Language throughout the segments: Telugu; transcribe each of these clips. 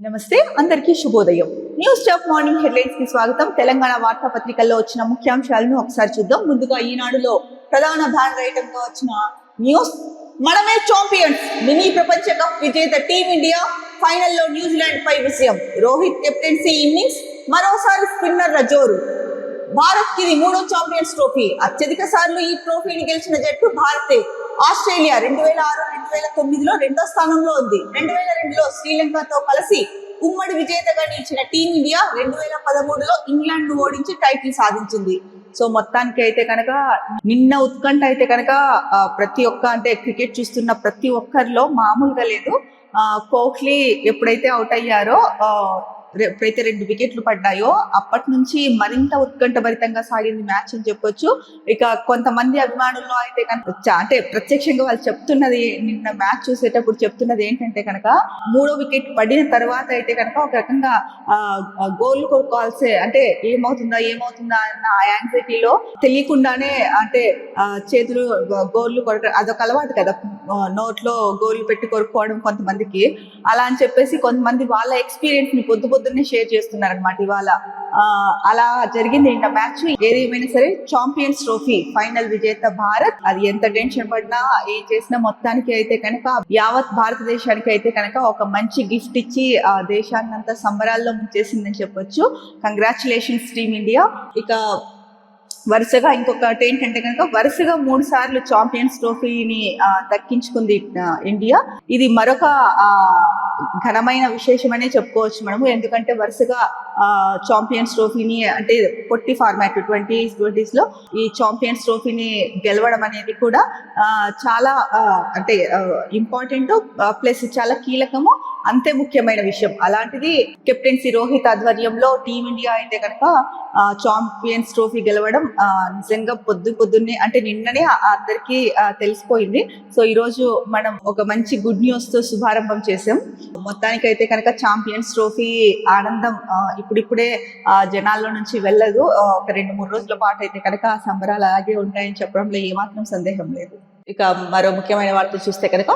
నమస్తే అందరికీ శుభోదయం. న్యూస్ టాప్ మార్నింగ్ హెడ్లైన్స్కి స్వాగతం. తెలంగాణ వార్తాపత్రికల్లో వచ్చిన ముఖ్యాంశాలను ఒకసారి చూద్దాం. ముందుగా ఈనాడులో ప్రధాన బ్యానర్ ఐటమ్గా వచ్చిన న్యూస్. మనమే చాంపియన్స్ మినీ ప్రపంచ కప్ విజేత టీమిండియా ఫైనల్లో న్యూజిలాండ్ పై విజయం. రోహిత్ కెప్టెన్సీ ఇన్నింగ్స్ మరోసారి స్పిన్నర్ల జోరు. భారత్కి ఇది మూడో ఛాంపియన్స్ ట్రోఫీ. అత్యధిక సార్లు ఈ ట్రోఫీని గెలిచిన జట్టు భారతే. ఆస్ట్రేలియా రెండు వేల ఆరు రెండు వేల తొమ్మిదిలో రెండో స్థానంలో ఉంది. రెండు వేల రెండులో శ్రీలంకతో కలిసి ఉమ్మడి విజేతగా నిలిచిన టీమిండియా రెండు వేల పదమూడులో ఇంగ్లాండ్ను ఓడించి టైటిల్ సాధించింది. సో మొత్తానికి అయితే కనుక నిన్న ఉత్కంఠ అయితే కనుక ప్రతి ఒక్క అంటే క్రికెట్ చూస్తున్న ప్రతి ఒక్కరిలో మామూలుగా లేదు. కోహ్లీ ఎప్పుడైతే అవుట్ అయ్యారో ఎప్పుడైతే రెండు వికెట్లు పడ్డాయో అప్పటి నుంచి మరింత ఉత్కంఠభరితంగా సాగింది మ్యాచ్ అని చెప్పొచ్చు. ఇక కొంతమంది అభిమానుల్లో అయితే కనుక అంటే ప్రత్యక్షంగా వాళ్ళు చెప్తున్నది నిన్న మ్యాచ్ చూసేటప్పుడు చెప్తున్నది ఏంటంటే కనుక మూడో వికెట్ పడిన తర్వాత అయితే కనుక ఒక రకంగా గోల్ కొనుక్కోవాల్సే అంటే ఏమవుతుందా ఏమవుతుందా అన్న ఆ యాంగ్జైటీలో తెలియకుండానే అంటే చేతులు గోల్లు కొరక అదొక అలవాటు కదా నోట్లో గోల్లు పెట్టి కొరుక్కోవడం కొంతమందికి. అలా అని చెప్పేసి కొంతమంది వాళ్ళ ఎక్స్పీరియన్స్ని పొద్దు పొద్దున్నే షేర్ చేస్తున్నారు అనమాట ఇవాళ అలా జరిగింది నిన్న మ్యాచ్ ఏది సరే చాంపియన్స్ ట్రోఫీ ఫైనల్ విజేత భారత్. అది ఎంత టెన్షన్ పడినా ఏం చేసినా మొత్తానికి అయితే కనుక యావత్ భారతదేశానికి అయితే కనుక ఒక మంచి గిఫ్ట్ ఇచ్చి ఆ దేశాన్ని అంతా సంబరాల్లో ముంచేసిందని చెప్పొచ్చు. కంగ్రాచులేషన్స్ టీమ్ ఇండియా ఇక వరుసగా ఇంకొకటి ఏంటంటే కనుక వరుసగా మూడు సార్లు చాంపియన్స్ ట్రోఫీని దక్కించుకుంది ఇండియా ఇది మరొక ఘనమైన విశేషమనే చెప్పుకోవచ్చు మనము. ఎందుకంటే వరుసగా చాంపియన్స్ ట్రోఫీని అంటే పొట్టి ఫార్మాట్ ట్వంటీ ట్వంటీస్లో ఈ చాంపియన్స్ ట్రోఫీని గెలవడం అనేది కూడా చాలా అంటే ఇంపార్టెంట్ ప్లస్ చాలా కీలకము అంతే ముఖ్యమైన విషయం. అలాంటిది కెప్టెన్సీ రోహిత్ ఆధ్వర్యంలో టీమిండియా అయితే కనుక చాంపియన్స్ ట్రోఫీ గెలవడం నిజంగా పొద్దు పొద్దున్నే అంటే నిన్ననే అందరికీ తెలిసిపోయింది. సో ఈ రోజు మనం ఒక మంచి గుడ్ న్యూస్తో శుభారంభం చేసాం. మొత్తానికి అయితే కనుక ఛాంపియన్స్ ట్రోఫీ ఆనందం ఇప్పుడిప్పుడే ఆ, జనాల్లో నుంచి వెళ్ళదు. ఒక రెండు మూడు రోజుల పాటు అయితే కనుక ఆ సంబరాలు అలాగే ఉంటాయని చెప్పడంలో ఏమాత్రం సందేహం లేదు. ఇక మరో ముఖ్యమైన వార్త చూస్తే కనుక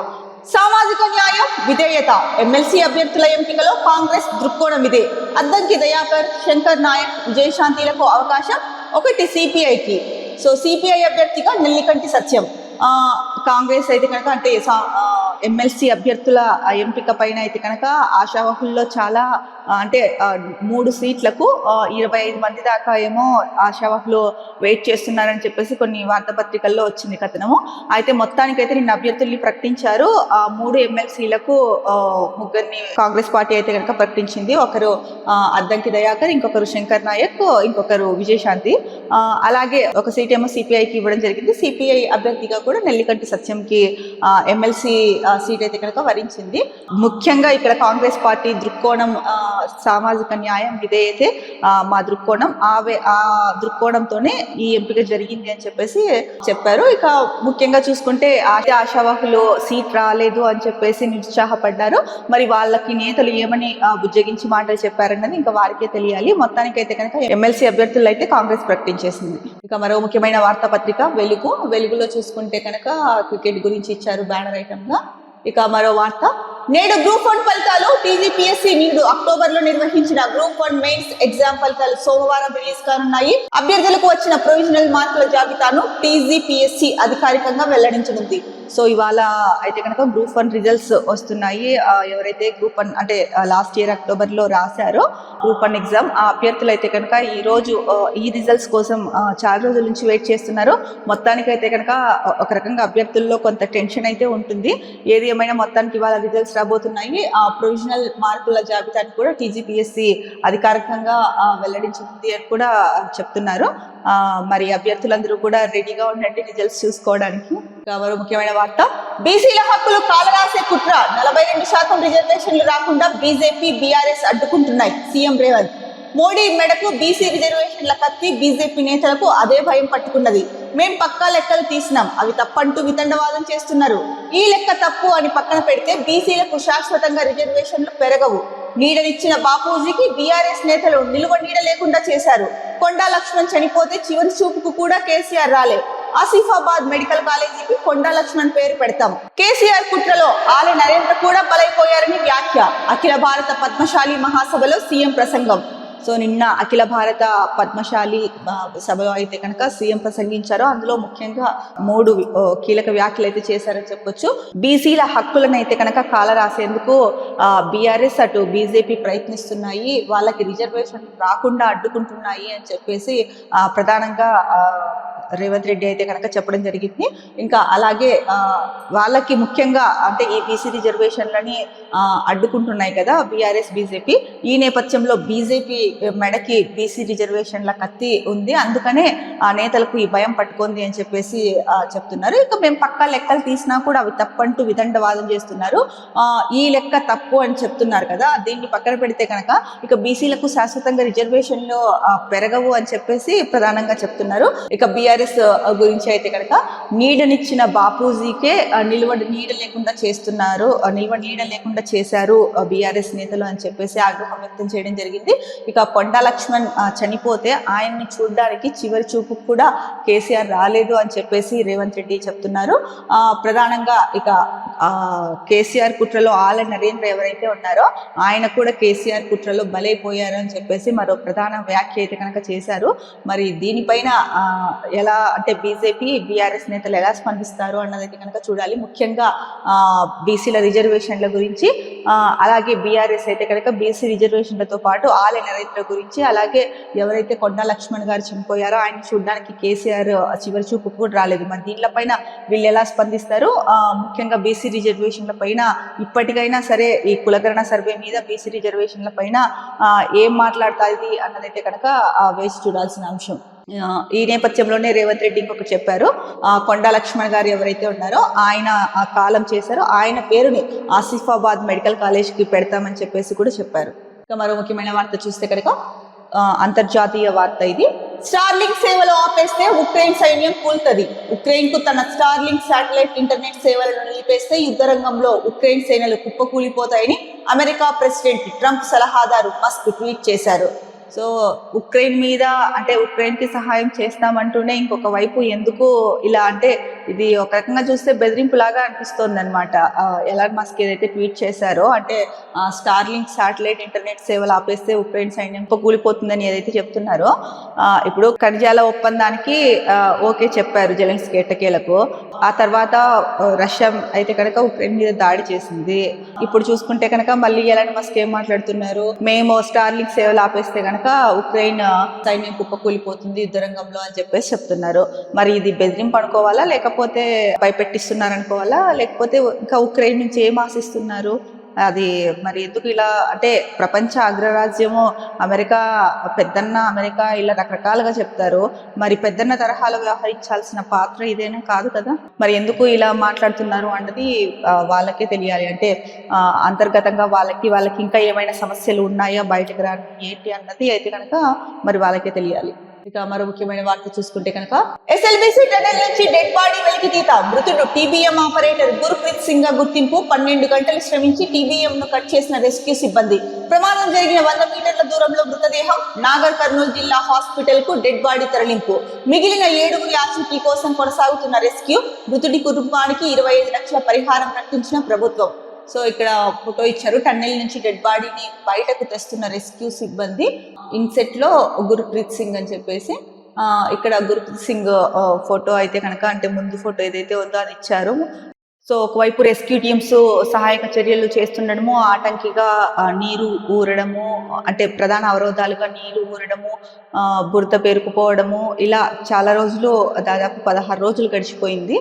సామాజిక న్యాయం విధేయత. ఎమ్మెల్సీ అభ్యర్థుల ఎంపికలో కాంగ్రెస్ దృక్కోణం ఇదే. అద్దంకి దయాకర్ శంకర్ నాయక్ విజయశాంతిలకు అవకాశం ఒకటి సిపిఐకి సో సిపిఐ అభ్యర్థిగా నెల్లికంటి సత్యం. కాంగ్రెస్ అయితే కనుక అంటే ఎమ్మెల్సీ అభ్యర్థుల ఎంపిక పైన అయితే కనుక ఆశావాహుల్లో చాలా అంటే మూడు సీట్లకు ఇరవై ఐదు మంది దాకా ఏమో ఆశావాహులు వెయిట్ చేస్తున్నారని చెప్పేసి కొన్ని వార్తాపత్రికల్లో వచ్చింది కథనము. అయితే మొత్తానికైతే నిన్న అభ్యర్థుల్ని ప్రకటించారు. ఆ మూడు ఎమ్మెల్సీలకు ముగ్గురిని కాంగ్రెస్ పార్టీ అయితే కనుక ప్రకటించింది. ఒకరు అద్దంకి దయాకర్ ఇంకొకరు శంకర్ నాయక్ ఇంకొకరు విజయశాంతి. అలాగే ఒక సీట్ ఏమో సిపిఐకి ఇవ్వడం జరిగింది. సిపిఐ అభ్యర్థిగా కూడా నెల్లికంటి సత్యంకి ఎమ్మెల్సీ సీట్ అయితే కనుక వరించింది. ముఖ్యంగా ఇక్కడ కాంగ్రెస్ పార్టీ దృక్కోణం సామాజిక న్యాయం ఇదే అయితే మా దృక్కోణం. ఆ ఆ దృక్కోణంతోనే ఈ ఎంపిక జరిగింది అని చెప్పేసి చెప్పారు. ఇక ముఖ్యంగా చూసుకుంటే ఆశ ఆశావాహులు సీట్ రాలేదు అని చెప్పేసి నిరుత్సాహపడ్డారు. మరి వాళ్ళకి నేతలు ఏమని బుజ్జగించి మాటలు చెప్పారన్నది ఇంకా వారికే తెలియాలి. మొత్తానికి అయితే కనుక ఎమ్మెల్సీ అభ్యర్థులు అయితే కాంగ్రెస్ ప్రకటించేసింది. ఇక మరో ముఖ్యమైన వార్తాపత్రిక వెలుగు. వెలుగులో చూసుకుంటే కనుక క్రికెట్ గురించి ఇచ్చారు బ్యానర్ ఐటమ్గా ఇక మరో వార్త. నేడు గ్రూప్ వన్ ఫలితాలు టీజీపీఎస్సీ నేడు అక్టోబర్లో నిర్వహించిన గ్రూప్ వన్ మెయిన్స్ ఎగ్జామ్ ఫలితాలు సోమవారం రిలీజ్ కానున్నాయి. అభ్యర్థులకు వచ్చిన ప్రొవిజనల్ మార్కుల జాబితాను టీజీపీఎస్సీ అధికారికంగా వెల్లడించనుంది. సో ఇవాళ అయితే కనుక గ్రూప్ వన్ రిజల్ట్స్ వస్తున్నాయి. ఎవరైతే గ్రూప్ వన్ అంటే లాస్ట్ ఇయర్ అక్టోబర్లో రాశారో గ్రూప్ వన్ ఎగ్జామ్ ఆ అభ్యర్థులు అయితే కనుక ఈ రోజు ఈ రిజల్ట్స్ కోసం చాలా రోజుల నుంచి వెయిట్ చేస్తున్నారు. మొత్తానికి అయితే కనుక ఒక రకంగా అభ్యర్థుల్లో కొంత టెన్షన్ అయితే ఉంటుంది. ఏది ఏమైనా మొత్తానికి ఇవాళ రిజల్ట్స్ రాబోతున్నాయి. ఆ ప్రొవిజనల్ మార్కుల జాబితాను కూడా టీజీపీఎస్సీ అధికారికంగా వెల్లడించింది అని కూడా చెప్తున్నారు. మరి అభ్యర్థులందరూ కూడా రెడీగా ఉండండి రిజల్ట్స్ చూసుకోవడానికి. మరో ముఖ్యమైన వార్త. బీసీల హక్కులు కాలరాసే కుట్ర. నలభై రెండు శాతం రిజర్వేషన్లు రాకుండా బీజేపీ బీఆర్ఎస్ అడ్డుకుంటున్నాయి. సీఎం రేవంత్. మోడీ మెడకు బీసీ రిజర్వేషన్ల కత్తి బీజేపీ నేతలకు అదే భయం పట్టుకున్నది. మేం పక్కా లెక్కలు తీసినాం. అవి తప్పంటూ వితండవాదం చేస్తున్నారు. ఈ లెక్క తప్పు అని పక్కన పెడితే బీసీలకు శాశ్వతంగా రిజర్వేషన్లు పెరగవు. నీడనిచ్చిన బాపూజీకి బీఆర్ఎస్ నేతలు నిలువ నీడ లేకుండా చేశారు. కొండా లక్ష్మణ్ చనిపోతే చివరి చూపుకు కూడా కేసీఆర్ రాలే. ఆసిఫాబాద్ మెడికల్ కాలేజీకి కొండా లక్ష్మణ్ పేరు పెడతాం. కేసీఆర్ కుట్రలో ఆలయ నరేంద్ర కూడా బలైపోయారని వ్యాఖ్య. అఖిల భారత పద్మశాలి మహాసభలో సీఎం ప్రసంగం. సో నిన్న అఖిల భారత పద్మశాలి సభలో అయితే కనుక సీఎం ప్రసంగించారో అందులో ముఖ్యంగా మూడు కీలక వ్యాఖ్యలు అయితే చేశారని చెప్పొచ్చు. బీసీల హక్కులను అయితే కనుక కాల రాసేందుకు బీఆర్ఎస్ అటు బీజేపీ ప్రయత్నిస్తున్నాయి వాళ్ళకి రిజర్వేషన్ రాకుండా అడ్డుకుంటున్నాయి అని చెప్పేసి ప్రధానంగా రేవంత్ రెడ్డి అయితే కనుక చెప్పడం జరిగింది. ఇంకా అలాగే వాళ్ళకి ముఖ్యంగా అంటే ఈ బీసీ రిజర్వేషన్లని అడ్డుకుంటున్నాయి కదా బీఆర్ఎస్ బీజేపీ. ఈ నేపథ్యంలో బీజేపీ మెడకి బీసీ రిజర్వేషన్ల కత్తి ఉంది. అందుకనే ఆ నేతలకు ఈ భయం పట్టుకుంది అని చెప్పేసి చెప్తున్నారు. ఇక మేము పక్క లెక్కలు తీసినా కూడా అవి తప్పంటూ విదండవాదం చేస్తున్నారు. ఈ లెక్క తప్పు అని చెప్తున్నారు కదా దీన్ని పక్కన పెడితే కనుక ఇక బీసీలకు శాశ్వతంగా రిజర్వేషన్లు పెరగవు అని చెప్పేసి ప్రధానంగా చెప్తున్నారు. ఇక బీఆర్ బీఆర్ఎస్ గురించి అయితే కనుక నీడనిచ్చిన బాపూజీకే నిల్వ నిలువ నీడ లేకుండా చేస్తున్నారు నిల్వ నిలువ నీడ లేకుండా చేశారు బీఆర్ఎస్ నేతలు అని చెప్పేసి ఆగ్రహం వ్యక్తం చేయడం జరిగింది. ఇక కొండా లక్ష్మణ్ చనిపోతే ఆయన్ని చూడడానికి చివరి చూపుకు కూడా కేసీఆర్ రాలేదు అని చెప్పేసి రేవంత్ రెడ్డి చెప్తున్నారు. ఆ, ప్రధానంగా ఇక ఆ, కేసీఆర్ కుట్రలో ఆల నరేంద్ర ఎవరైతే ఉన్నారో ఆయన కూడా కేసీఆర్ కుట్రలో బలైపోయారు అని చెప్పేసి మరో ప్రధాన వ్యాఖ్య అయితే కనుక చేశారు. మరి దీనిపైన ఎలా అంటే బీజేపీ బీఆర్ఎస్ నేతలు ఎలా స్పందిస్తారు అన్నదైతే కనుక చూడాలి. ముఖ్యంగా బీసీల రిజర్వేషన్ల గురించి అలాగే బీఆర్ఎస్ అయితే కనుక బీసీ రిజర్వేషన్లతో పాటు ఆలయ రైతుల గురించి అలాగే ఎవరైతే కొండా లక్ష్మణ్ గారు చనిపోయారో ఆయన చూడడానికి కేసీఆర్ చివరి చూపు కూడా రాలేదు. మరి దీనిపైన వీళ్ళు ఎలా స్పందిస్తారు? ముఖ్యంగా బీసీ రిజర్వేషన్ల పైన ఇప్పటికైనా సరే ఈ కులకరణ సర్వే మీద బీసీ రిజర్వేషన్ల పైన ఏం మాట్లాడుతుంది అన్నదైతే కనుక వేసి చూడాల్సిన అంశం. ఈ నేపథ్యంలోనే రేవంత్ రెడ్డి ఇంకొకటి చెప్పారు. ఆ, కొండా లక్ష్మణ్ గారు ఎవరైతే ఉన్నారో ఆయన ఆ కాలం చేశారో ఆయన పేరుని ఆసిఫాబాద్ మెడికల్ కాలేజ్కి పెడతామని చెప్పేసి కూడా చెప్పారు. ఇక మరో ముఖ్యమైన వార్త చూస్తే కనుక అంతర్జాతీయ వార్త ఇది. స్టార్లింక్ సేవలు ఆపేస్తే ఉక్రెయిన్ సైన్యం కూల్తుంది. ఉక్రెయిన్కు తన స్టార్లింక్ శాటిలైట్ ఇంటర్నెట్ సేవలను నిలిపేస్తే యుద్ధ రంగంలో ఉక్రెయిన్ సేనలు కుప్పకూలిపోతాయని అమెరికా ప్రెసిడెంట్ ట్రంప్ సలహాదారు మస్క్ ట్వీట్ చేశారు. సో ఉక్రెయిన్ మీద అంటే ఉక్రెయిన్కి సహాయం చేస్తామంటూనే ఇంకొక వైపు ఎందుకు ఇలా అంటే ఇది ఒక రకంగా చూస్తే బెదిరింపు లాగా అనిపిస్తోంది అనమాట ఎలాన్ మస్క్ ఏదైతే ట్వీట్ చేశారో అంటే స్టార్లింక్ శాటిలైట్ ఇంటర్నెట్ సేవలు ఆపేస్తే ఉక్రెయిన్ సైన్యం కూలిపోతుందని ఏదైతే చెప్తున్నారో ఇప్పుడు ఖనిజాల ఒప్పందానికి ఓకే చెప్పారు జెలెన్స్కీ ఎట్టకేలకు. ఆ తర్వాత రష్యా అయితే కనుక ఉక్రెయిన్ మీద దాడి చేసింది. ఇప్పుడు చూసుకుంటే కనుక మళ్ళీ ఎలాంటి మస్క్ ఏం మాట్లాడుతున్నారు? మేము స్టార్లింక్ సేవలు ఆపేస్తే కనుక ఉక్రెయిన్ సైన్యం కుప్పకూలిపోతుంది యుద్ధ రంగంలో అని చెప్పేసి చెప్తున్నారు. మరి ఇది బెదిరింపు అనుకోవాలా? లేకపోతే లేకపోతే భయపెట్టిస్తున్నారు అనుకోవాలా లేకపోతే ఇంకా ఉక్రెయిన్ నుంచి ఏం ఆశిస్తున్నారు? అది మరి ఎందుకు ఇలా అంటే ప్రపంచ అగ్రరాజ్యము అమెరికా పెద్దన్న అమెరికా ఇలా రకరకాలుగా చెప్తారు. మరి పెద్దన్న తరహాలో వ్యవహరించాల్సిన పాత్ర ఇదేనా కాదు కదా? మరి ఎందుకు ఇలా మాట్లాడుతున్నారు అన్నది వాళ్ళకే తెలియాలి. అంటే అంతర్గతంగా వాళ్ళకి వాళ్ళకి ఇంకా ఏమైనా సమస్యలు ఉన్నాయా? బయటకు రాని ఏంటి అన్నది అయితే కనుక మరి వాళ్ళకే తెలియాలి. ఇక మరో ముఖ్యమైన వార్త చూసుకుంటే కనుక ఎస్ఎల్బిసి టనల్ నుంచి డెడ్ బాడీ వెలికి తీత. మృతుడు టీబీఎం ఆపరేటర్ గురుప్రీత్ సింగ్ గుర్తింపు. పన్నెండు గంటలు శ్రమించి టీబీఎం ను కట్ చేసిన రెస్క్యూ సిబ్బంది. ప్రమాదం జరిగిన వంద మీటర్ల దూరంలో మృతదేహం నాగర్ కర్నూలు జిల్లా హాస్పిటల్కు డెడ్ బాడీ తరలింపు. మిగిలిన ఏడుగురి ఆచూకీ కోసం కొనసాగుతున్న రెస్క్యూ మృతుడి కుటుంబానికి ఇరవై ఐదు లక్షల పరిహారం ప్రకటించిన ప్రభుత్వం. సో ఇక్కడ ఫోటో ఇచ్చారు. టన్నెల్ నుంచి డెడ్ బాడీని బయటకు తెస్తున్న రెస్క్యూ సిబ్బంది ఇన్సెట్లో గురుప్రీత్ సింగ్ అని చెప్పేసి ఇక్కడ గురుప్రీత్ సింగ్ ఫోటో అయితే కనుక అంటే ముందు ఫోటో ఏదైతే ఉందో అది ఇచ్చారు. సో ఒకవైపు రెస్క్యూ టీమ్స్ సహాయక చర్యలు చేస్తుండడము ఆటంకిగా నీరు ఊరడము అంటే ప్రధాన అవరోధాలుగా నీరు ఊరడము బురద పేరుకుపోవడము ఇలా చాలా రోజులు దాదాపు పదహారు రోజులు గడిచిపోయింది.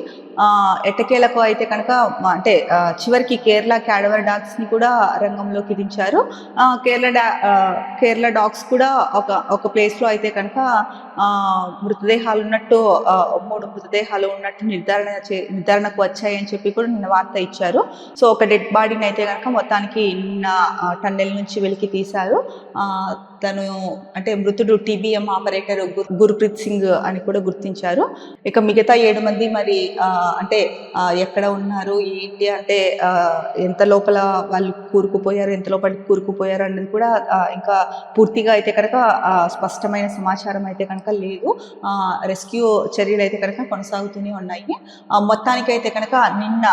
ఎట్టకేలకు అయితే కనుక అంటే చివరికి కేరళ క్యాడవర్ డాగ్స్ని కూడా రంగంలోకి దించారు. కేరళ డా- కేరళ డాగ్స్ కూడా ఒక ఒక ప్లేస్లో అయితే కనుక మృతదేహాలు ఉన్నట్టు మూడు మృతదేహాలు ఉన్నట్టు నిర్ధారణ చే- నిర్ధారణకు వచ్చాయని చెప్పి కూడా నిన్న వార్త ఇచ్చారు. సో ఒక డెడ్ బాడీని అయితే కనుక మొత్తానికి నిన్న టన్నెల్ నుంచి వెలికి తీశారు. ఆ, తను అంటే మృతుడు టీబీఎం ఆపరేటర్ గురుప్రీత్ గుర్ప్రీత్ సింగ్ అని కూడా గుర్తించారు. ఇక మిగతా ఏడు మంది మరి అంటే ఎక్కడ ఉన్నారు ఏంటి అంటే ఎంత లోపల వాళ్ళు కూరుకుపోయారు ఎంత లోపల కూరుకుపోయారు అనేది కూడా ఇంకా పూర్తిగా అయితే కనుక స్పష్టమైన సమాచారం అయితే కనుక లేదు. రెస్క్యూ చర్యలు అయితే కనుక కొనసాగుతూనే ఉన్నాయి. మొత్తానికైతే కనుక నిన్న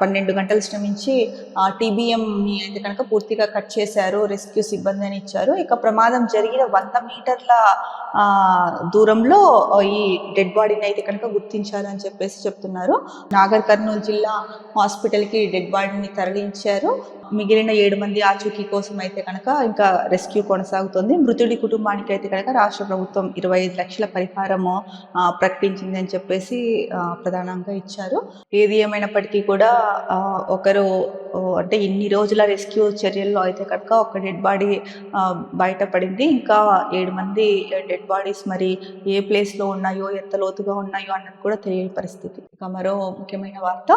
పన్నెండు గంటలు శ్రమించి టీబీఎంని అయితే కనుక పూర్తిగా కట్ చేశారు రెస్క్యూ సిబ్బంది అని ఇచ్చారు. ఇక ప్రమాదం జరిగిన వంద మీటర్ల దూరంలో ఈ డెడ్ బాడీని అయితే కనుక గుర్తించారు అని చెప్పేసి చెప్తున్నారు. నాగర్ కర్నూలు జిల్లా హాస్పిటల్కి డెడ్ బాడీని తరలించారు. మిగిలిన ఏడు మంది ఆచూకీ కోసం అయితే కనుక ఇంకా రెస్క్యూ కొనసాగుతుంది. మృతుడి కుటుంబానికి అయితే కనుక రాష్ట్ర ప్రభుత్వం ఇరవై ఐదు లక్షల పరిహారము ప్రకటించిందని ప్రకటించింది అని చెప్పేసి ప్రధానంగా ఇచ్చారు. ఏది ఏమైనప్పటికీ కూడా ఒకరు అంటే ఇన్ని రోజుల రెస్క్యూ చర్యల్లో అయితే కనుక ఒక డెడ్ బాడీ బయటపడింది ఇంకా ఏడు మంది డెడ్ బాడీస్ మరి ఏ ప్లేస్లో ఉన్నాయో ఎంత లోతుగా ఉన్నాయో అన్నది కూడా తెలియని పరిస్థితి. ఇక మరో ముఖ్యమైన వార్త.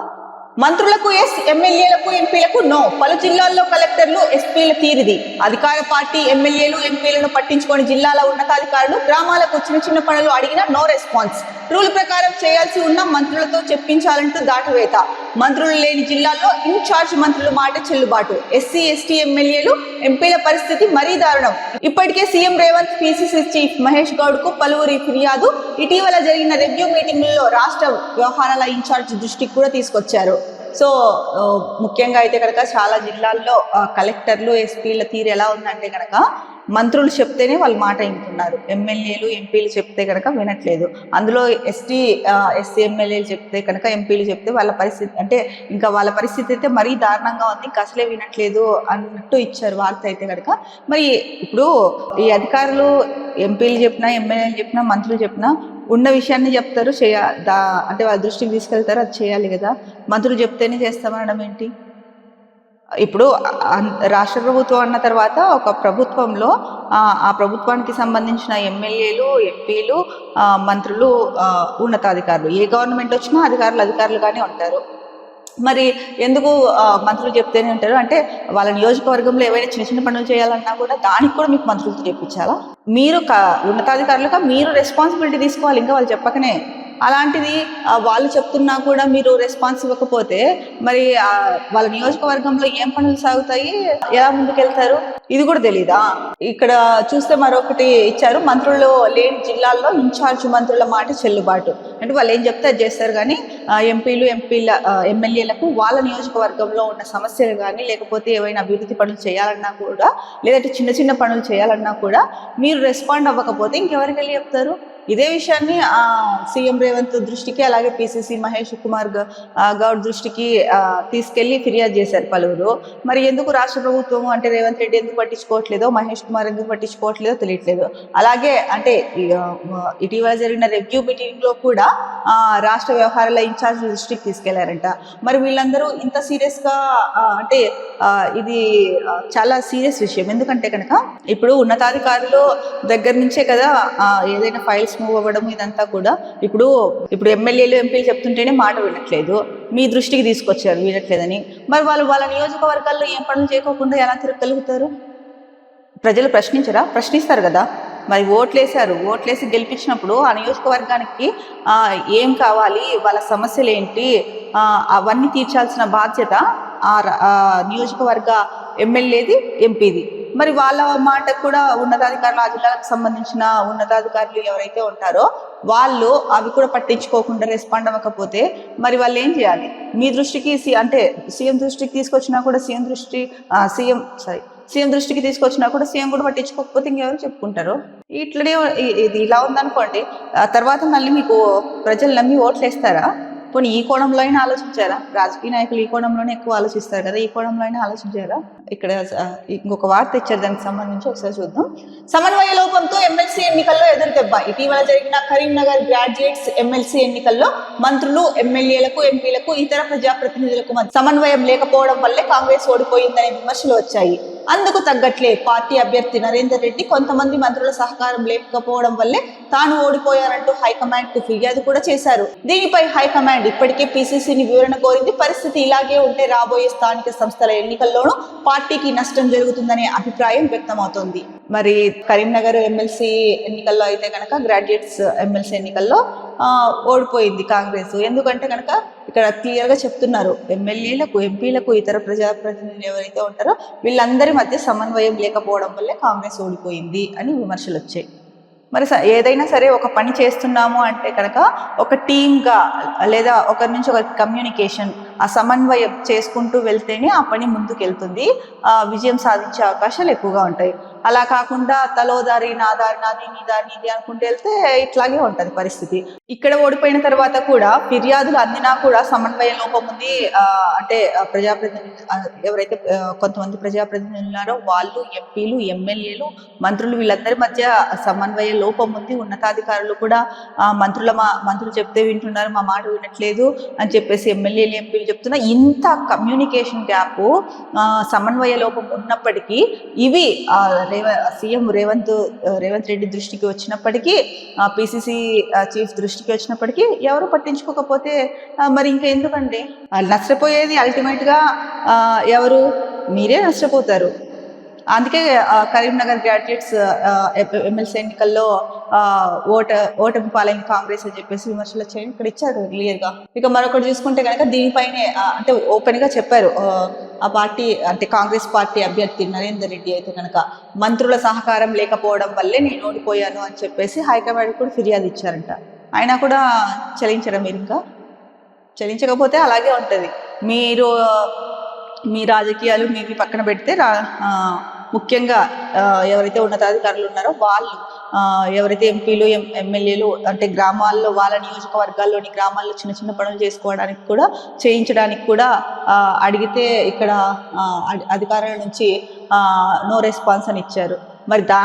మంత్రులకు ఎస్ ఎమ్మెల్యేలకు ఎంపీలకు నో పలు జిల్లాల్లో కలెక్టర్లు ఎస్పీల తీరిది. అధికార పార్టీ ఎమ్మెల్యేలు ఎంపీలను పట్టించుకొని జిల్లాల ఉన్నతాధికారులు గ్రామాలకు చిన్న చిన్న పనులు అడిగినా నో రెస్పాన్స్ రూల్ ప్రకారం చేయాల్సి ఉన్న మంత్రులతో చెప్పించాలంటూ దాటవేత. మంత్రులు లేని జిల్లాల్లో ఇన్ఛార్జ్ మంత్రుల మాట చెల్లుబాటు. ఎస్సీ ఎస్టీ ఎమ్మెల్యేలు ఎంపీల పరిస్థితి మరీ దారుణం. ఇప్పటికే CM Revanth PCC chief Mahesh గౌడ్కు పలువురి ఫిర్యాదు. ఇటీవల జరిగిన రెవ్యూ మీటింగుల్లో రాష్ట్ర వ్యవహారాల ఇన్ఛార్జ్ దృష్టికి కూడా తీసుకొచ్చారు. సో ముఖ్యంగా అయితే కనుక చాలా జిల్లాల్లో కలెక్టర్లు ఎస్పీల తీరు ఎలా ఉందంటే కనుక మంత్రులు చెప్తేనే వాళ్ళు మాట వింటున్నారు. ఎమ్మెల్యేలు ఎంపీలు చెప్తే కనుక వినట్లేదు. అందులో ఎస్టీ ఎస్సీ ఎమ్మెల్యేలు చెప్తే కనుక ఎంపీలు చెప్తే వాళ్ళ పరిస్థితి అంటే ఇంకా వాళ్ళ పరిస్థితి అయితే మరీ దారుణంగా ఉంది. ఇంకా అసలే వినట్లేదు అన్నట్టు ఇచ్చారు వార్త అయితే కనుక మరి ఇప్పుడు ఈ అధికారులు ఎంపీలు చెప్పినా ఎమ్మెల్యేలు చెప్పినా మంత్రులు చెప్పినా ఉన్న విషయాన్ని చెప్తారు. చేయ దా అంటే వాళ్ళ దృష్టికి తీసుకెళ్తారు. అది చేయాలి కదా. మంత్రులు చెప్తేనే చేస్తామనడం ఏంటి? ఇప్పుడు రాష్ట్ర ప్రభుత్వం అన్న తర్వాత ఒక ప్రభుత్వంలో ఆ, ప్రభుత్వానికి సంబంధించిన ఎమ్మెల్యేలు ఎంపీలు మంత్రులు ఉన్నతాధికారులు. ఏ గవర్నమెంట్ వచ్చినా అధికారులు అధికారులుగానే ఉంటారు. మరి ఎందుకు మంత్రులు చెప్తేనే ఉంటారు? అంటే వాళ్ళ నియోజకవర్గంలో ఏవైనా చిన్న చిన్న పనులు చేయాలన్నా కూడా దానికి కూడా మీకు మంత్రులతో చెప్పించాలా? మీరు ఉన్నతాధికారులుగా మీరు రెస్పాన్సిబిలిటీ తీసుకోవాలి. ఇంకా వాళ్ళు చెప్పకనే అలాంటిది వాళ్ళు చెప్తున్నా కూడా మీరు రెస్పాన్స్ ఇవ్వకపోతే మరి వాళ్ళ నియోజకవర్గంలో ఏం పనులు సాగుతాయి? ఎలా ముందుకెళ్తారు? ఇది కూడా తెలీదా? ఇక్కడ చూస్తే మరొకటి ఇచ్చారు. మంత్రులు లేని జిల్లాల్లో ఇన్ఛార్జ్ మంత్రుల మాట చెల్లుబాటు. అంటే వాళ్ళు ఏం చెప్తే అది చేస్తారు కానీ ఎంపీలు ఎంపీల ఎమ్మెల్యేలకు వాళ్ళ నియోజకవర్గంలో ఉన్న సమస్యలు కానీ లేకపోతే ఏవైనా అభివృద్ధి పనులు చేయాలన్నా కూడా లేదంటే చిన్న చిన్న పనులు చేయాలన్నా కూడా మీరు రెస్పాండ్ అవ్వకపోతే ఇంకెవరికి వెళ్ళి చెప్తారు? ఇదే విషయాన్ని ఆ, సీఎం రేవంత్ దృష్టికి అలాగే పిసిసి మహేష్ కుమార్ గౌడ్ దృష్టికి తీసుకెళ్ళి ఫిర్యాదు చేశారు పలువురు. మరి ఎందుకు రాష్ట్ర ప్రభుత్వం అంటే రేవంత్ రెడ్డి ఎందుకు పట్టించుకోవట్లేదో మహేష్ కుమార్ ఎందుకు పట్టించుకోవట్లేదో తెలియట్లేదు. అలాగే అంటే ఇటీవల జరిగిన రెవ్యూ మీటింగ్లో కూడా రాష్ట్ర వ్యవహారాల ఇన్ఛార్జ్ దృష్టికి తీసుకెళ్ళారంట. మరి వీళ్ళందరూ ఇంత సీరియస్గా అంటే ఇది చాలా సీరియస్ విషయం. ఎందుకంటే కనుక ఇప్పుడు ఉన్నతాధికారులు దగ్గర నుంచే కదా ఏదైనా ఫైల్స్ మూవ్ అవ్వడం ఇదంతా కూడా. ఇప్పుడు ఇప్పుడు ఎమ్మెల్యేలు ఎంపీలు చెప్తుంటేనే మాట వినట్లేదు. మీ దృష్టికి తీసుకొచ్చారు వినట్లేదని. మరి వాళ్ళు వాళ్ళ నియోజకవర్గాల్లో ఏం పనులు చేయకోకుండా ఎలా తిరగలుగుతారు ప్రజలు ప్రశ్నించరా? ప్రశ్నిస్తారు కదా. మరి ఓట్లేశారు. ఓట్లేసి గెలిపించినప్పుడు ఆ నియోజకవర్గానికి ఏం కావాలి? వాళ్ళ సమస్యలు ఏంటి అవన్నీ తీర్చాల్సిన బాధ్యత ఆ నియోజకవర్గ ఎమ్మెల్యేది ఎంపీది. మరి వాళ్ళ మాట కూడా ఉన్నతాధికారులు ఆ జిల్లాలకు సంబంధించిన ఉన్నతాధికారులు ఎవరైతే ఉంటారో వాళ్ళు అవి కూడా పట్టించుకోకుండా రెస్పాండ్ అవ్వకపోతే మరి వాళ్ళు ఏం చేయాలి? మీ దృష్టికి సి- అంటే సీఎం దృష్టికి తీసుకొచ్చినా కూడా సీఎం దృష్టి సీఎం సారీ సీఎం దృష్టికి తీసుకొచ్చినా కూడా సీఎం కూడా పట్టించుకోకపోతే ఇంకెవరు చెప్పుకుంటారు? ఇట్లనే ఇది ఇలా ఉందనుకోండి ఆ తర్వాత మళ్ళీ మీకు ప్రజలు నమ్మి ఓట్లు వేస్తారా పోనీ ఈ కోణంలో అయినా ఆలోచించారా? రాజకీయ నాయకులు ఈ కోణంలోనే ఎక్కువ ఆలోచిస్తారు కదా ఈ కోణంలో అయినా ఆలోచించారా? ఇక్కడ ఇంకొక వార్త ఇచ్చారు దానికి సంబంధించి ఒకసారి చూద్దాం. సమన్వయ లోపంతో ఎమ్మెల్సీ ఎన్నికల్లో ఎదురుదెబ్బ. ఇటీవల జరిగిన కరీంనగర్ గ్రాడ్యుయేట్స్ ఎమ్మెల్సీ ఎన్నికల్లో మంత్రులు ఎమ్మెల్యేలకు ఎంపీలకు ఇతర ప్రజాప్రతినిధులకు సమన్వయం లేకపోవడం వల్లే కాంగ్రెస్ ఓడిపోయిందనే విమర్శలు వచ్చాయి. అందుకు తగ్గట్లే పార్టీ అభ్యర్థి నరేందర్ రెడ్డి కొంతమంది మంత్రుల సహకారం లేకపోవడం వల్లే తాను ఓడిపోయారంటూ హైకమాండ్కు ఫిర్యాదు కూడా చేశారు. దీనిపై హైకమాండ్ ఇప్పటికే పిసిసిని వివరణ కోరింది. పరిస్థితి ఇలాగే ఉంటే రాబోయే స్థానిక సంస్థల ఎన్నికల్లోనూ పార్టీకి నష్టం జరుగుతుందనే అభిప్రాయం వ్యక్తమవుతోంది. మరి కరీంనగర్ ఎమ్మెల్సీ ఎన్నికల్లో అయితే కనుక గ్రాడ్యుయేట్స్ ఎమ్మెల్సీ ఎన్నికల్లో ఓడిపోయింది కాంగ్రెస్. ఎందుకంటే కనుక ఇక్కడ క్లియర్గా చెప్తున్నారు ఎమ్మెల్యేలకు ఎంపీలకు ఇతర ప్రజాప్రతినిధులు ఎవరైతే ఉంటారో వీళ్ళందరి మధ్య సమన్వయం లేకపోవడం వల్లే కాంగ్రెస్ ఓడిపోయింది అని విమర్శలు వచ్చాయి. మరి స- ఏదైనా సరే ఒక పని చేస్తున్నాము అంటే కనుక ఒక టీమ్గా లేదా ఒకరి నుంచి ఒక కమ్యూనికేషన్ ఆ సమన్వయం చేసుకుంటూ వెళ్తేనే ఆ పని ముందుకు వెళ్తుంది ఆ విజయం సాధించే అవకాశాలు ఎక్కువగా ఉంటాయి. అలా కాకుండా తలో దారి నా దారి నాది నీ దారి నీది అనుకుంటే వెళ్తే ఇట్లాగే ఉంటుంది పరిస్థితి. ఇక్కడ ఓడిపోయిన తర్వాత కూడా ఫిర్యాదులు అందినా కూడా సమన్వయ లోపం ఉంది. అంటే ప్రజాప్రతినిధులు ఎవరైతే కొంతమంది ప్రజాప్రతినిధులు ఉన్నారో వాళ్ళు ఎంపీలు ఎమ్మెల్యేలు మంత్రులు వీళ్ళందరి మధ్య సమన్వయ లోపం ఉంది. ఉన్నతాధికారులు కూడా మంత్రుల మా మంత్రులు చెప్తే వింటున్నారు మా మాట వినట్లేదు అని చెప్పేసి ఎమ్మెల్యేలు ఎంపీలు చెప్తున్నా. ఇంత కమ్యూనికేషన్ గ్యాప్ సమన్వయ లోపం ఉన్నప్పటికీ ఇవి సీఎం రేవంత్ రేవంత్ రెడ్డి దృష్టికి వచ్చినప్పటికీ పిసిసి చీఫ్ దృష్టికి వచ్చినప్పటికీ ఎవరు పట్టించుకోకపోతే మరి ఇంకా ఎందుకండి? నష్టపోయేది నష్టపోయేది అల్టిమేట్గా ఎవరు? మీరే నష్టపోతారు. అందుకే కరీంనగర్ గ్రాడ్యుయేట్స్ ఎమ్మెల్సీ ఎన్నికల్లో ఓట ఓటమి పాలైన కాంగ్రెస్ అని చెప్పేసి విమర్శలు వచ్చాయని ఇక్కడ ఇచ్చారు క్లియర్గా ఇక మరొకటి చూసుకుంటే కనుక దీనిపైనే అంటే ఓపెన్గా చెప్పారు. ఆ, పార్టీ అంటే కాంగ్రెస్ పార్టీ అభ్యర్థి నరేందర్ రెడ్డి అయితే కనుక మంత్రుల సహకారం లేకపోవడం వల్లే నేను ఓడిపోయాను అని చెప్పేసి హైకమాండ్ కూడా ఫిర్యాదు ఇచ్చారంట. అయినా కూడా చలించడం మీరు ఇంకా? చలించకపోతే అలాగే ఉంటుంది. మీరు మీ రాజకీయాలు మీ పక్కన పెడితే రా ముఖ్యంగా ఎవరైతే ఉన్నతాధికారులు ఉన్నారో వాళ్ళు ఎవరైతే ఎంపీలు ఎం ఎమ్మెల్యేలు అంటే గ్రామాల్లో వాళ్ళ నియోజకవర్గాల్లోని గ్రామాల్లో చిన్న చిన్న పనులు చేసుకోవడానికి కూడా చేయించడానికి కూడా అడిగితే ఇక్కడ అధి- అధికారుల నుంచి నో రెస్పాన్స్ అని ఇచ్చారు. మరి దా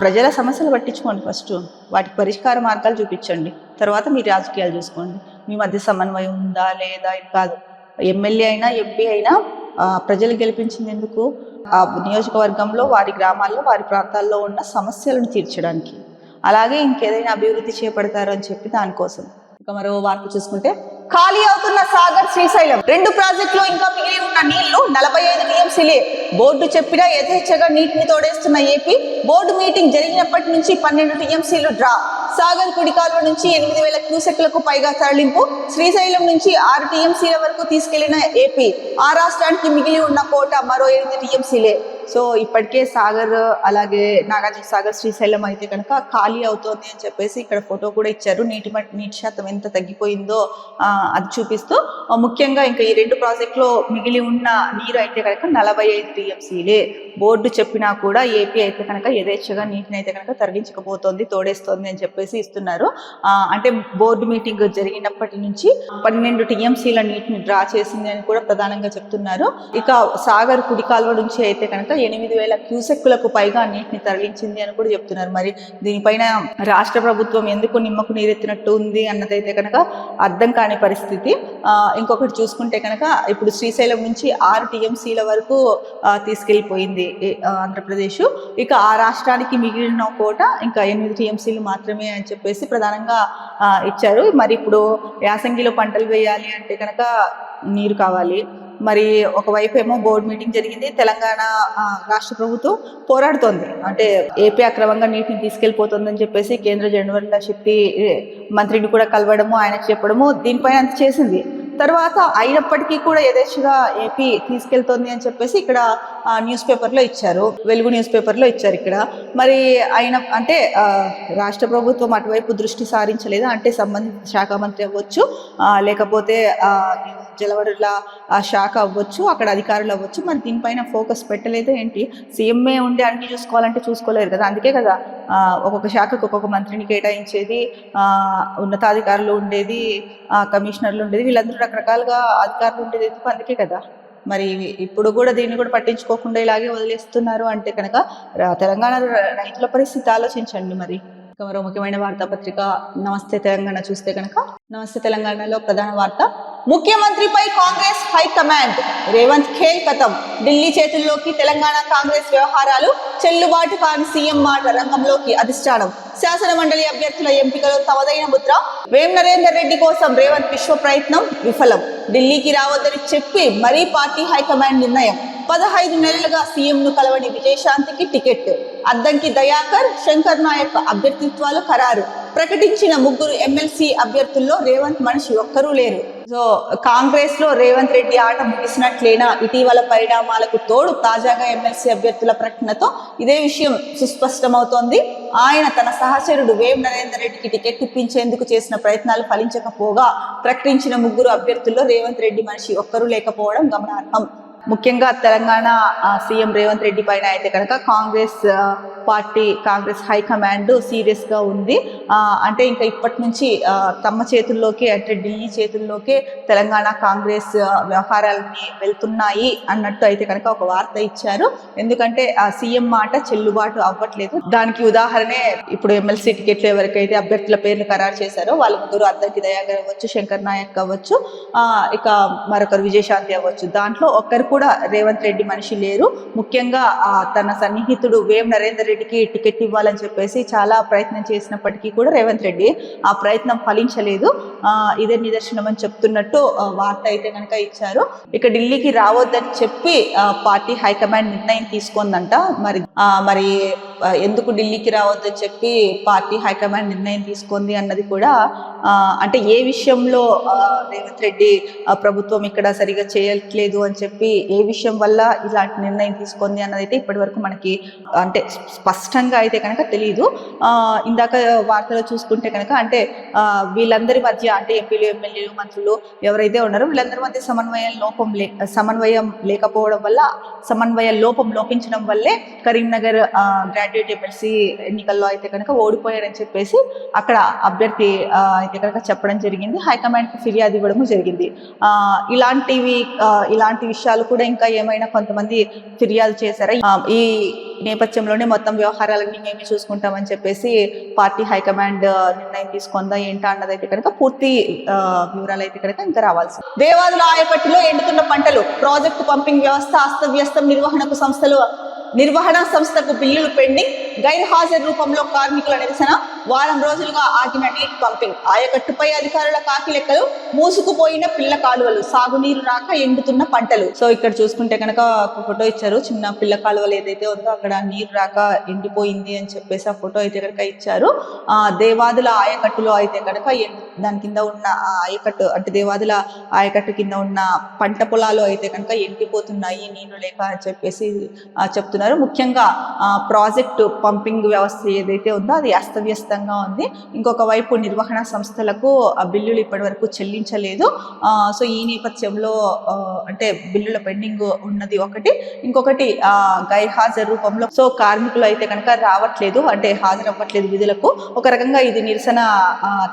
ప్రజల సమస్యలు పట్టించుకోండి ఫస్ట్. వాటికి పరిష్కార మార్గాలు చూపించండి. తర్వాత మీ రాజకీయాలు చూసుకోండి. మీ మధ్య సమన్వయం ఉందా లేదా ఇది కాదు. ఎమ్మెల్యే అయినా ఎంపీ అయినా ప్రజలు గెలిపించింది ఎందుకు ఆ నియోజకవర్గంలో వారి గ్రామాల్లో వారి ప్రాంతాల్లో ఉన్న సమస్యలను తీర్చడానికి. అలాగే ఇంకేదైనా అభివృద్ధి చేపడతారు అని చెప్పి దానికోసం. ఇక మరో వార్త చూసుకుంటే ఖాళీ అవుతున్న సాగర్ శ్రీశైలం. రెండు ప్రాజెక్టులు ఇంకా మిగిలి ఉన్న నీళ్ళు నలభై ఐదు టీఎంసీలే. బోర్డు చెప్పినా యథేచ్ఛగా నీటిని తోడేస్తున్న ఏపీ బోర్డు మీటింగ్ జరిగినప్పటి నుంచి పన్నెండు టీఎంసీలు డ్రా. సాగర్ కుడి కాలువ నుంచి ఎనిమిది వేల క్యూసెక్లకు పైగా తరలింపు శ్రీశైలం నుంచి ఆరు టీఎంసీల వరకు తీసుకెళ్ళిన ఏపీ. ఆ రాష్ట్రానికి మిగిలి ఉన్న కోట మరో ఎనిమిది టీఎంసీలే. సో ఇప్పటికే సాగర్ అలాగే నాగార్జున సాగర్ శ్రీశైలం అయితే కనుక ఖాళీ అవుతోంది అని చెప్పేసి ఇక్కడ ఫోటో కూడా ఇచ్చారు. నీటి నీటి శాతం ఎంత తగ్గిపోయిందో అది చూపిస్తూ ముఖ్యంగా ఇంకా ఈ రెండు ప్రాజెక్టులో మిగిలి ఉన్న నీరు అయితే కనుక నలభై ఐదు టీఎంసీలే. బోర్డు చెప్పినా కూడా ఏపీ అయితే కనుక యథేచ్ఛగా నీటిని అయితే కనుక తరలించకపోతోంది తోడేస్తోంది అని చెప్పేసి ఇస్తున్నారు. ఆ, అంటే బోర్డు మీటింగ్ జరిగినప్పటి నుంచి పన్నెండు టీఎంసీల నీటిని డ్రా చేసింది అని కూడా ప్రధానంగా చెప్తున్నారు. ఇక సాగర్ కుడి కాలువ నుంచి అయితే కనుక ఎనిమిది వేల క్యూసెక్కులకు పైగా నీటిని తరలించింది అని కూడా చెప్తున్నారు. మరి దీనిపైన రాష్ట్ర ప్రభుత్వం ఎందుకు నిమ్మకు నీరెత్తినట్టు ఉంది అన్నదైతే కనుక అర్థం కాని పరిస్థితి. ఇంకొకటి చూసుకుంటే కనుక ఇప్పుడు శ్రీశైలం నుంచి ఆరు టీఎంసీల వరకు తీసుకెళ్ళిపోయింది తీసుకెళ్ళిపోయింది ఆంధ్రప్రదేశ్. ఇక ఆ రాష్ట్రానికి మిగిలిన కోట ఇంకా ఎనిమిది టీఎంసీలు మాత్రమే అని చెప్పేసి ప్రధానంగా ఇచ్చారు. మరి ఇప్పుడు యాసంగిలో పంటలు వేయాలి అంటే కనుక నీరు కావాలి. మరి ఒకవైపు ఏమో బోర్డు మీటింగ్ జరిగింది. తెలంగాణ రాష్ట్ర ప్రభుత్వం పోరాడుతోంది. అంటే ఏపీ అక్రమంగా నీటిని తీసుకెళ్ళిపోతుందని చెప్పేసి కేంద్ర జనవరుల శక్తి మంత్రిని కూడా కలవడము ఆయనకు చెప్పడము దీనిపైన అంత చేసింది. తర్వాత అయినప్పటికీ కూడా యథేచ్ఛగా ఏపీ తీసుకెళ్తోంది అని చెప్పేసి ఇక్కడ న్యూస్ పేపర్లో ఇచ్చారు. వెలుగు న్యూస్ పేపర్లో ఇచ్చారు ఇక్కడ. మరి ఆయన అంటే రాష్ట్ర ప్రభుత్వం అటువైపు దృష్టి సారించలేదు? అంటే సంబంధిత శాఖ మంత్రి అవ్వచ్చు లేకపోతే జలవరుల శాఖ అవ్వచ్చు అక్కడ అధికారులు అవ్వచ్చు మరి దీనిపైన ఫోకస్ పెట్టలేదు ఏంటి? సీఎంఏ ఉండి అన్ని చూసుకోవాలంటే చూసుకోలేరు కదా? అందుకే కదా ఒక్కొక్క శాఖకు ఒక్కొక్క మంత్రిని కేటాయించేది ఉన్నతాధికారులు ఉండేది కమిషనర్లు ఉండేది వీళ్ళందరూ రకరకాలుగా అధికారులు ఉండేది ఎందుకు అందుకే కదా. మరి ఇప్పుడు కూడా దీన్ని కూడా పట్టించుకోకుండా ఇలాగే వదిలేస్తున్నారు అంటే కనుక తెలంగాణ రైతుల పరిస్థితి ఆలోచించండి మరి. మరో ముఖ్యమైన వార్తాపత్రిక నమస్తే తెలంగాణ చూస్తే కనుక నమస్తే తెలంగాణలో ప్రధాన వార్త. ముఖ్యమంత్రిపై కాంగ్రెస్ హైకమాండ్ రేవంత్ ఖేల్ కథం. ఢిల్లీ చేతుల్లోకి తెలంగాణ కాంగ్రెస్ వ్యవహారాలు చెల్లుబాటు కాని సీఎం మాట రంగంలోకి అధిష్టానం. శాసన మండలి అభ్యర్థుల ఎంపికలో తమదైన ముద్ర. వేం నరేందర్ రెడ్డి కోసం రేవంత్ విశ్వ ప్రయత్నం విఫలం. ఢిల్లీకి రావద్దని చెప్పి మరీ పార్టీ హైకమాండ్ నిర్ణయం. పదహైదు నెలలుగా సీఎం ను కలవని విజయశాంతికి టికెట్. అద్దంకి దయాకర్ శంకర్ నాయక్ అభ్యర్థిత్వాలు ఖరారు. ప్రకటించిన ముగ్గురు ఎమ్మెల్సీ అభ్యర్థుల్లో రేవంత్ మనిషి ఒక్కరూ లేరు. సో కాంగ్రెస్లో రేవంత్ రెడ్డి ఆట ముగిసినట్లేనా? ఇటీవల పరిణామాలకు తోడు తాజాగా ఎమ్మెల్సీ అభ్యర్థుల ప్రకటనతో ఇదే విషయం సుస్పష్టమవుతోంది. ఆయన తన సహచరుడు వేం నరేందర్ రెడ్డికి టికెట్ ఇప్పించేందుకు చేసిన ప్రయత్నాలు ఫలించకపోగా ప్రకటించిన ముగ్గురు అభ్యర్థుల్లో రేవంత్ రెడ్డి మనిషి ఒక్కరూ లేకపోవడం గమనార్హం. ముఖ్యంగా తెలంగాణ సీఎం రేవంత్ రెడ్డి పైన అయితే కనుక కాంగ్రెస్ పార్టీ కాంగ్రెస్ హైకమాండ్ సీరియస్గా ఉంది. అంటే ఇంకా ఇప్పటి నుంచి తమ చేతుల్లోకి అంటే ఢిల్లీ చేతుల్లోకే తెలంగాణ కాంగ్రెస్ వ్యవహారాలని వెళ్తున్నాయి అన్నట్టు అయితే కనుక ఒక వార్త ఇచ్చారు. ఎందుకంటే ఆ సీఎం మాట చెల్లుబాటు అవ్వట్లేదు. దానికి ఉదాహరణే ఇప్పుడు ఎమ్మెల్సీ టికెట్లు ఎవరికైతే అభ్యర్థుల పేర్లు ఖరారు చేశారో వాళ్ళ ముగ్గురు అద్దంకి దయాగర్ అవ్వచ్చు శంకర్ నాయక్ అవ్వచ్చు ఇక మరొకరు విజయశాంతి అవ్వచ్చు. దాంట్లో ఒక్కరు కూడా కూడా రేవంత్ రెడ్డి మనిషి లేరు. ముఖ్యంగా ఆ, తన సన్నిహితుడు వేం నరేందర్ రెడ్డికి టికెట్ ఇవ్వాలని చెప్పేసి చాలా ప్రయత్నం చేసినప్పటికీ కూడా రేవంత్ రెడ్డి ఆ ప్రయత్నం ఫలించలేదు. ఇదే నిదర్శనం అని చెప్తున్నట్టు వార్త అయితే కనుక ఇచ్చారు. ఇక ఢిల్లీకి రావద్దని చెప్పి పార్టీ హైకమాండ్ నిర్ణయం తీసుకుందంట. మరి ఆ, మరి ఎందుకు ఢిల్లీకి రావద్దని చెప్పి పార్టీ హైకమాండ్ నిర్ణయం తీసుకుంది అన్నది కూడా అంటే ఏ విషయంలో రేవంత్ రెడ్డి ప్రభుత్వం ఇక్కడ సరిగా చేయట్లేదు అని చెప్పి ఏ విషయం వల్ల ఇలాంటి నిర్ణయం తీసుకుంది అన్నది అయితే ఇప్పటి వరకు మనకి అంటే స్పష్టంగా అయితే కనుక తెలియదు ఆ, ఇందాక వార్తలో చూసుకుంటే కనుక అంటే వీళ్ళందరి మధ్య అంటే ఎంపీలు ఎమ్మెల్యేలు మంత్రులు ఎవరైతే ఉన్నారో వీళ్ళందరి మధ్య సమన్వయం లోపం లే సమన్వయం లేకపోవడం వల్ల సమన్వయ లోపం లోపించడం వల్లే కరీంనగర్ గ్రాడ్యుయేట్ ఎమ్మెల్సీ ఎన్నికల్లో అయితే కనుక ఓడిపోయారని చెప్పేసి అక్కడ అభ్యర్థి అయితే కనుక చెప్పడం జరిగింది. హైకమాండ్కి ఫిర్యాదు ఇవ్వడము జరిగింది. ఆ, ఇలాంటివి ఇలాంటి విషయాలు కూడా ఇంకా ఏమైనా కొంతమంది ఫిర్యాదు చేశారా? ఈ నేపథ్యంలోనే మొత్తం వ్యవహారాలన్నీ మేమే చూసుకుంటామని చెప్పేసి పార్టీ హైకమాండ్ నిర్ణయం తీసుకుందా ఏంటా అన్నది అయితే కనుక పూర్తి వివరాలు అయితే కనుక ఇంకా రావాల్సి దేవాదుల ఆయపట్టిలో ఎండుతున్న పంటలు ప్రాజెక్టు పంపింగ్ వ్యవస్థ అస్తవ్యస్తం నిర్వహణకు సంస్థలు నిర్వహణ సంస్థకు బిల్లులు పెండింగ్. గైర్హాజరు రూపంలో కార్మికుల నిరసన వారం రోజులుగా ఆగిన నీటి పంపింగ్ ఆయకట్టుపై అధికారుల కాకి లెక్కలు మూసుకుపోయిన పిల్ల కాలువలు సాగునీరు రాక ఎండుతున్న పంటలు. సో ఇక్కడ చూసుకుంటే కనుక ఒక ఫోటో ఇచ్చారు. చిన్న పిల్ల కాలువలు ఏదైతే ఉందో అక్కడ నీరు రాక ఎండిపోయింది అని చెప్పేసి ఆ ఫోటో అయితే కనుక ఇచ్చారు. ఆ దేవాదుల ఆయకట్టులో అయితే కనుక ఎండు- దాని కింద ఉన్న ఆయకట్టు అంటే దేవాదుల ఆయకట్టు కింద ఉన్న పంట పొలాలు అయితే కనుక ఎండిపోతున్నాయి నీళ్ళు లేక అని చెప్పేసి చెప్తున్నారు. ముఖ్యంగా ఆ, ప్రాజెక్టు పంపింగ్ వ్యవస్థ ఏదైతే ఉందో అది అస్తవ్యస్తంగా ఉంది. ఇంకొక వైపు నిర్వహణ సంస్థలకు బిల్లులు ఇప్పటివరకు చెల్లించలేదు. సో ఈ నేపథ్యంలో అంటే బిల్లుల పెండింగ్ ఉన్నది ఒకటి. ఇంకొకటి ఆ, గైర్హాజరు రూపంలో సో కార్మికులు అయితే కనుక రావట్లేదు అంటే హాజరు అవ్వట్లేదు విధులకు. ఒక రకంగా ఇది నిరసన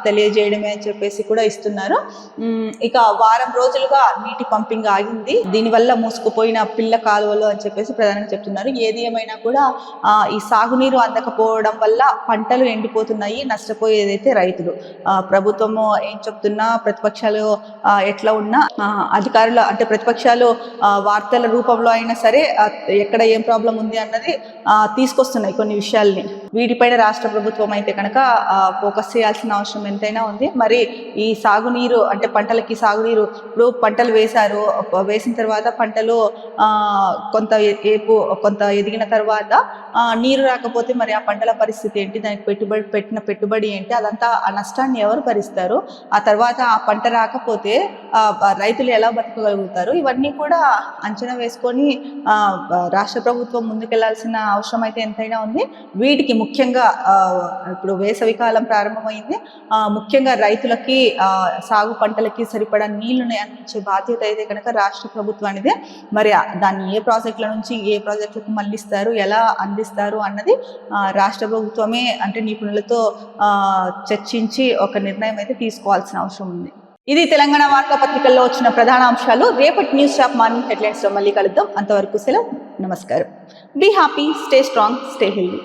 తెలియజేయడమే అని చెప్పేసి కూడా ఇస్తున్నారు. ఇక వారం రోజులుగా నీటి పంపింగ్ ఆగింది. దీనివల్ల మూసుకుపోయిన పిల్ల కాలువలు అని చెప్పేసి ప్రధానంగా చెప్తున్నారు. ఏది ఏమైనా కూడా ఈ సాగునీరు నీరు అందకపోవడం వల్ల పంటలు ఎండిపోతున్నాయి నష్టపోయేదైతే రైతులు. ఆ, ప్రభుత్వము ఏం చెప్తున్నా ప్రతిపక్షాలు ఎట్లా ఉన్నా అధికారులు అంటే ప్రతిపక్షాలు ఆ, వార్తల రూపంలో అయినా సరే ఎక్కడ ఏం ప్రాబ్లం ఉంది అన్నది తీసుకొస్తున్నాయి కొన్ని విషయాల్ని. వీటిపైన రాష్ట్ర ప్రభుత్వం అయితే కనుక ఫోకస్ చేయాల్సిన అవసరం ఎంతైనా ఉంది. మరి ఈ సాగునీరు అంటే పంటలకి సాగునీరు ఇప్పుడు పంటలు వేశారు వేసిన తర్వాత పంటలు ఆ, కొంత ఏపు కొంత ఎదిగిన తర్వాత నీరు రాక రాకపోతే మరి ఆ పంటల పరిస్థితి ఏంటి? దానికి పెట్టుబడి పెట్టిన పెట్టుబడి ఏంటి? అదంతా ఆ నష్టాన్ని ఎవరు భరిస్తారు? ఆ తర్వాత ఆ పంట రాకపోతే రైతులు ఎలా బతకగలుగుతారు? ఇవన్నీ కూడా అంచనా వేసుకొని రాష్ట్ర ప్రభుత్వం ముందుకెళ్ళాల్సిన అవసరం అయితే ఎంతైనా ఉంది. వీటికి ముఖ్యంగా ఆ, ఇప్పుడు వేసవి కాలం ప్రారంభమైంది. ముఖ్యంగా రైతులకి సాగు పంటలకి సరిపడా నీళ్ళను అందించే బాధ్యత అయితే కనుక రాష్ట్ర ప్రభుత్వానిదే. మరి దాన్ని ఏ ప్రాజెక్టుల నుంచి ఏ ప్రాజెక్టులకు మళ్ళిస్తారు? ఎలా అందిస్తారు? అన్నది రాష్ట్ర ప్రభుత్వమే అంటే నిపుణులతో చర్చించి ఒక నిర్ణయం అయితే తీసుకోవాల్సిన అవసరం ఉంది. ఇది తెలంగాణ వార్తాపత్రికల్లో వచ్చిన ప్రధాన అంశాలు. రేపటి న్యూస్ షాప్ మార్నింగ్ హెడ్లైన్స్లో మళ్ళీ కలుద్దాం. అంతవరకు సెలవు. నమస్కారం. Be happy stay strong stay healthy.